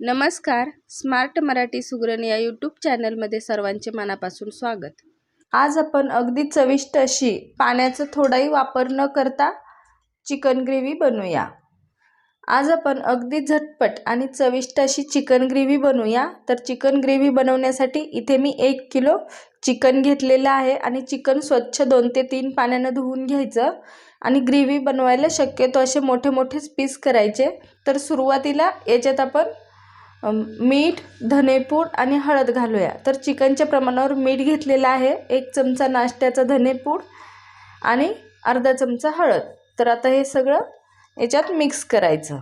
नमस्कार. स्मार्ट मराठी सुगरण या यूट्यूब चॅनलमध्ये सर्वांचे मनापासून स्वागत. आज आपण अगदी चविष्ट अशी पाण्याचा थोडाही वापर न करता चिकन ग्रेव्ही बनवूया. आज आपण अगदी झटपट आणि चविष्ट अशी चिकन ग्रेव्ही बनवूया. तर चिकन ग्रेव्ही बनवण्यासाठी इथे मी एक किलो चिकन घेतलेलं आहे आणि चिकन स्वच्छ दोन ते तीन पाण्यानं धुवून घ्यायचं. आणि ग्रेव्ही बनवायला शक्यतो असे मोठे मोठेच पीस करायचे. तर सुरुवातीला याच्यात आपण मीठ धनेपूड आणि हळद घालूया. तर चिकनच्या प्रमाणावर मीठ घेतलेलं आहे. एक चमचा नाश्त्याचा धनेपूड आणि अर्धा चमचा हळद. तर आता हे सगळं याच्यात मिक्स करायचं.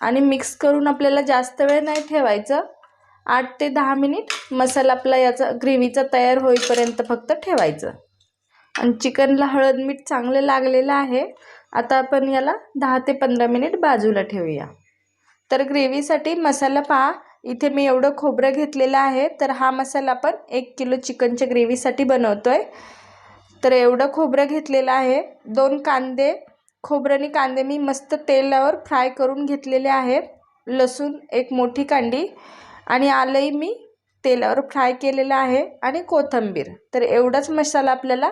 आणि मिक्स करून आपल्याला जास्त वेळ नाही ठेवायचं. आठ ते दहा मिनिट मसाला आपला याचा ग्रेव्हीचा तयार होईपर्यंत फक्त ठेवायचं. आणि चिकनला हळद मीठ चांगलं लागलेलं आहे. आता आपण याला दहा ते पंधरा मिनिट बाजूला ठेवूया. तर ग्रेव्हीसाठी मसाला पहा. इथे मी एवढं खोबरं घेतलेलं आहे. तर हा मसाला आपण एक किलो चिकनच्या ग्रेव्हीसाठी बनवतो आहे तर एवढं खोबरं घेतलेलं आहे. दोन कांदे खोबरं आणि कांदे मी मस्त तेलावर फ्राय करून घेतलेले आहेत लसूण एक मोठी कांडी आणि आलंही मी तेलावर फ्राय केलेलं आहे आणि कोथिंबीर. तर एवढाच मसाला आपल्याला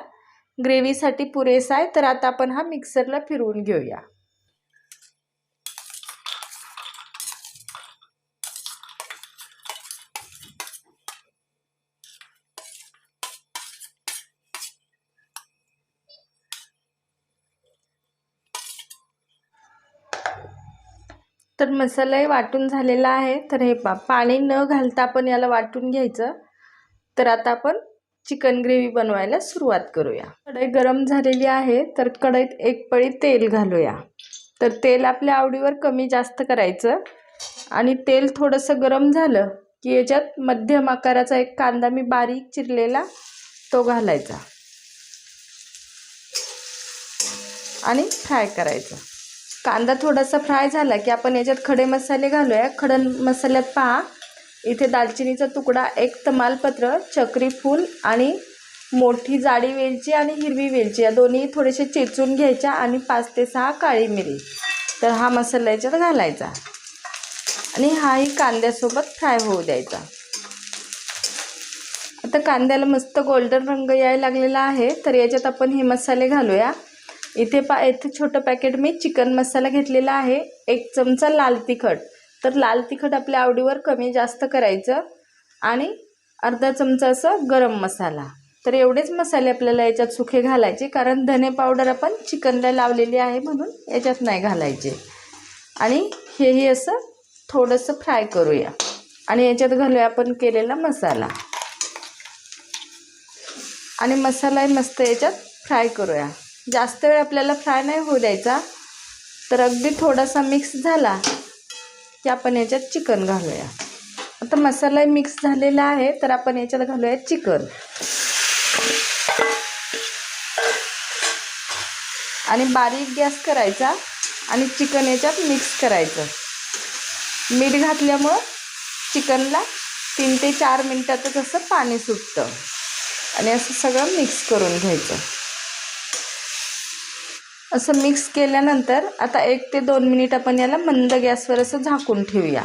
ग्रेव्हीसाठी पुरेसा आहे. तर आता आपण हा मिक्सरला फिरवून घेऊया. तर मसालाही वाटून झालेला आहे. तर हे पा पाणी न घालता आपण याला वाटून घ्यायचं. तर आता आपण चिकन ग्रेव्ही बनवायला सुरुवात करूया. कढई गरम झालेली आहे तर कढईत एक पळी तेल घालूया. तर तेल आपल्या आवडीवर कमी जास्त करायचं. आणि तेल थोडंसं गरम झालं की याच्यात मध्यम आकाराचा एक कांदा मी बारीक चिरलेला तो घालायचा. आणि फ्राय करायचा. कांदा थोडासा फ्राय झाला की आपण याच्यात खडे मसाले घालूया. खडे मसाल्यात पहा इथे दालचिनीचा तुकडा एक तमालपत्र चक्री फूल आणि मोठी जाडी वेलची आणि हिरवी वेलची. या दोन्ही थोडेसे चेचून घ्यायच्या आणि पाच ते सहा काळी मिरी. तर हा मसाला याच्यात घालायचा. आणि हाही कांद्यासोबत फ्राय होऊ द्यायचा. आता कांद्याला मस्त गोल्डन रंग यायला लागलेला आहे. तर याच्यात आपण हे मसाले घालूया. इथे पा इथे छोटं पॅकेट मी चिकन मसाला घेतलेला आहे. एक चमचा लाल तिखट. तर लाल तिखट आपल्या आवडीवर कमी जास्त करायचं. आणि अर्धा चमचा असं गरम मसाला. तर एवढेच मसाले आपल्याला याच्यात सुखे घालायचे कारण धने पावडर आपण चिकनला लावलेली आहे म्हणून याच्यात नाही घालायचे. आणि हेही असं थोडंसं फ्राय करूया. आणि याच्यात घालूया आपण केलेला मसाला. आणि मसालाही मस्त याच्यात फ्राय करूया. जास्त वेळ आपल्याला फ्राय नाही होऊ द्यायचा. तर अगदी थोडासा मिक्स झाला की आपण याच्यात चिकन घालूया. आता मसालाही मिक्स झालेला आहे तर आपण याच्यात घालूया चिकन. आणि बारीक गॅस करायचा आणि चिकन याच्यात मिक्स करायचं. मीठ घातल्यामुळं चिकनला तीन ते चार मिनटातच असं पाणी सुटतं. आणि असं सगळं मिक्स करून घ्यायचं. असं मिक्स केल्यानंतर आता एक ते दोन मिनिट आपण याला मंद गॅसवर असं झाकून ठेवूया.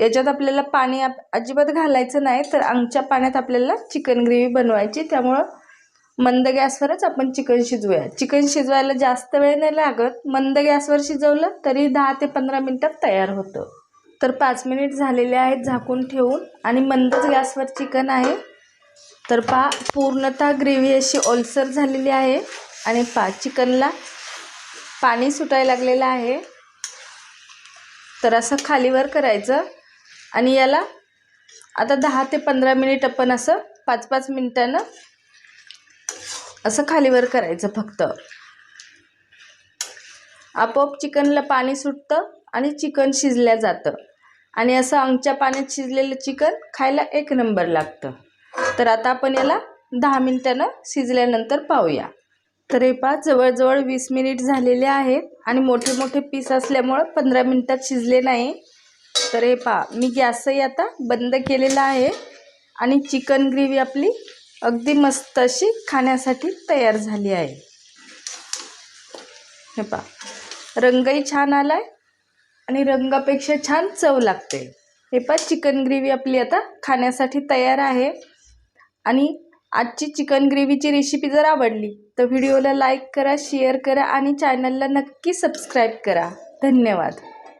याच्यात आपल्याला पाणी आप अजिबात घालायचं नाही तर अंगच्या पाण्यात आपल्याला चिकन ग्रेव्ही बनवायची. त्यामुळं मंद गॅसवरच आपण चिकन शिजवूया. चिकन शिजवायला जास्त वेळ नाही लागत. मंद गॅसवर शिजवलं तरी दहा ते पंधरा मिनटात तयार होतं. तर पाच मिनिट झालेले आहेत झाकून ठेवून. आणि मंदच गॅसवर चिकन आहे. तर पा पूर्णतः ग्रेव्ही अशी ओलसर झालेली आहे आणि पा चिकनला पाणी सुटायला लागलेलं आहे. तर असं खालीवर करायचं आणि याला आता दहा ते पंधरा मिनिट आपण असं पाच पाच मिनटानं असं खालीवर करायचं फक्त. आपोआप चिकनला पाणी सुटतं आणि चिकन शिजल्या जातं. आणि असं अंगच्या पाण्यात शिजलेलं चिकन खायला एक नंबर लागतं. तर आता आपण याला दहा मिनटानं शिजल्यानंतर पाहूया. तर हे पहा जवळजवळ वीस मिनिट झालेले आहेत आणि मोठे मोठे पीस असल्यामुळं पंधरा मिनटात शिजले नाही. तर हे पहा मी गॅसही आता बंद केलेला आहे आणि चिकन ग्रेव्ही आपली अगदी मस्त अशी खाण्यासाठी तयार झाली आहे. हे पहा रंगही छान आला आहे आणि रंगापेक्षा छान चव लागते. हे पा चिकन ग्रेव्ही आपली आता खाण्यासाठी तयार आहे. आणि आजची चिकन ग्रेव्हीची रेसिपी जर आवडली तर व्हिडिओला लाईक करा शेअर करा आणि चॅनलला नक्की सबस्क्राईब करा. धन्यवाद.